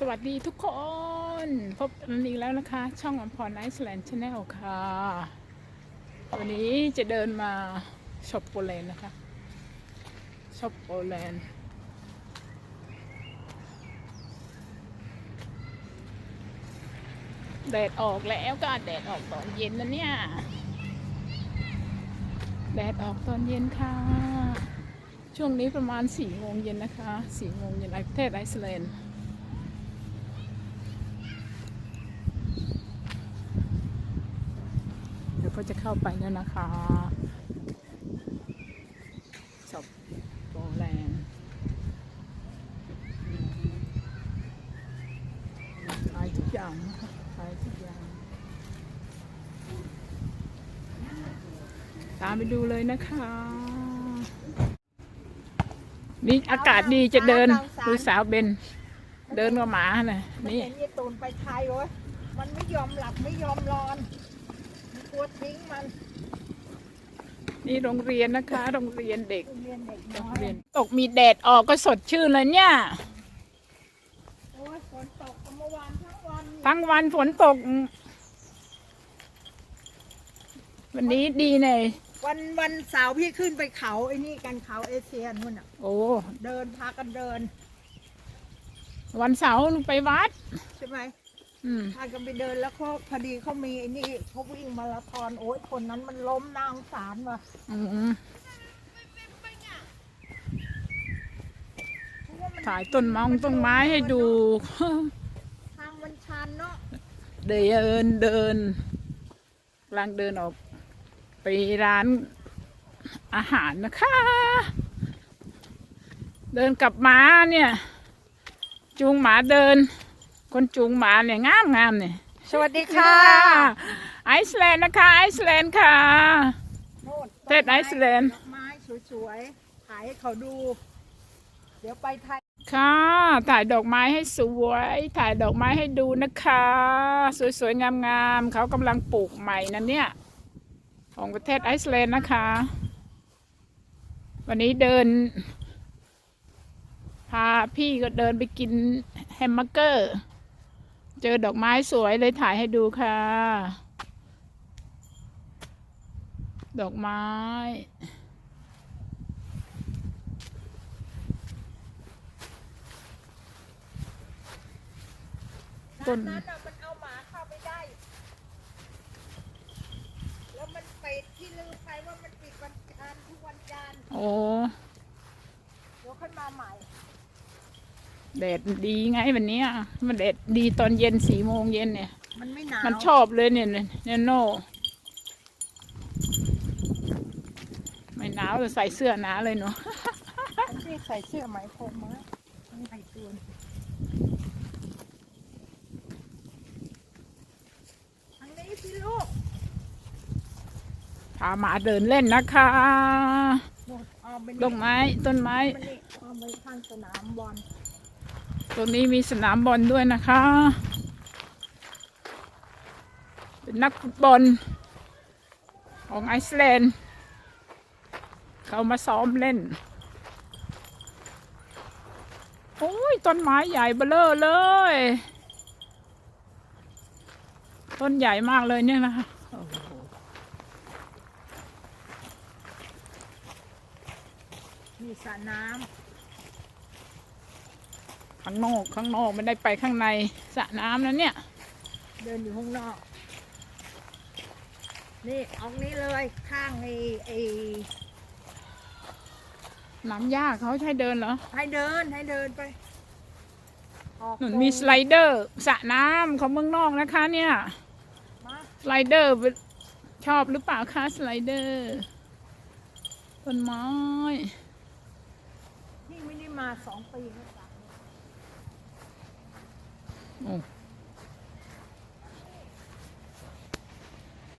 สวัสดีทุกคน พบกันอีกแล้วนะคะ ช่องอมพรไนท์แลนด์ชาแนลค่ะ วันนี้จะเดินมาช็อปโปแลนด์นะคะช็อปโปแลนด์แดดออกแล้วก็แดดออกตอนเย็นนะเนี่ย แดดออกตอนเย็นค่ะ ช่วงนี้ประมาณสี่โมงเย็นนะคะสี่โมงเย็นในประเทศไอซ์แลนด์ เดี๋ยว ก็จะเข้าไปแล้วนะคะช็อปโปแลนด์ขายทุกอย่างนะคะขายทุกอย่าง ตามไปดูเลยนะคะ นี่อากาศดีจะเดินดูสาวเบน เดินกับหมาน่ะมันนี่ เห็นยีตูนไปไทยเว้ยมันไม่ยอมหลับไม่ยอมนอน มันกลัวทิ้งมันนี่โรงเรียนนะคะ โรงเรียนเด็กโรงเรียนเด็กโรน้งอยเรียนตกมีแดดออกก็สดชื่นเลยเนี่ย โอ้ยฝนตกเมื่อวานทั้งวันทั้งวันฝนตก วันนี้ดีเลยวันวันเสาร์พี่ขึ้นไปเขาไอ้นี่กันเขาเอเชียนู่นอะ โอ้ เดินพากันเดิน วันเสาร์ไปวัด ใช่ไหมอืม พากันไปเดินแล้วเขาพอดีเขามีไอ้นี่เขาวิ่งมาราธอนโอ้ยคนนั้นมันล้มนางสารว่ะอืมเพราะว่ามันถ่ายต้นมองต้นไม้ให้ดู ทางมันชันเนาะเดินเดินกำลังเดินออก ไปร้านอาหารนะคะ เดินกับหมาเนี่ย จูงหมาเดิน คนจูงหมาเนี่ยงามงามเนี่ยสวัสดีค่ะค่ะไอซ์แลนด์นะคะไอซ์แลนด์ค่ะโน่นประเทศไอซ์แลนด์ ดอกไม้สวยๆ ถ่ายให้เขาดู เดี๋ยวไปไทย ค่ะ ถ่ายดอกไม้ให้สวย ถ่ายดอกไม้ให้ดูนะคะ สวยๆ งามๆเขากำลังปลูกใหม่นั่นเนี่ย ของประเทศไอซ์แลนด์นะคะ วันนี้เดิน พาพี่ก็เดินไปกินแฮมเบอร์เกอร์ เจอดอกไม้สวยเลยถ่ายให้ดูค่ะ ดอกไม้ ต้นร้านนั้นน่ะมันเอาหมาเข้าไปได้ แล้วมันปิดที่ลืมไปว่ามันปิดวันจันทร์ทุกวันจันทร์ โอ้ เดี๋ยวขึ้นมาใหม่ แดดดีไงวันเนี้ยมันแดดดีตอนเย็นสี่โมงเย็นเนี่ย มันไม่หนาวมันชอบเลยเนี่ยเนี่ยโน่ไม่หนาวแต่ใส่เสื้อหนาเลยเนาะมันที่ใส่เสื้อไหมพรมมามันใส่ตัวทางนี้สิลูกพาหมาเดินเล่นนะคะโน่นเอาไปต้นไม้ต้นไม้มันนี่เอาไปข้างสนามบอล ตรงนี้มีสนามบอลด้วยนะคะ เป็นนักฟุตบอลของไอซ์แลนด์ เขามาซ้อมเล่น โอ้ย ต้นไม้ใหญ่เบ้อเลย ต้นใหญ่มากเลยเนี่ยนะคะมีสระน้ำ ข้างนอกข้างนอกไม่ได้ไปข้างในสระน้ำนะเนี่ยำเดินอยู่ข้างนอก นี่ออกนี้เลยข้างไอ้ไอ้น้ำยากเขาใช้เดินเหรอให้เดินให้เดินไปออกหนุนตรงมีสไลเดอร์สระน้ำของเมืองนอกนะคะ เนี่ยมาสไลเดอร์ชอบหรือเปล่าคะสไลเดอร์ต้นไม้พี่ไม่ได้มาสองปีแล้วจ้ะ โอ้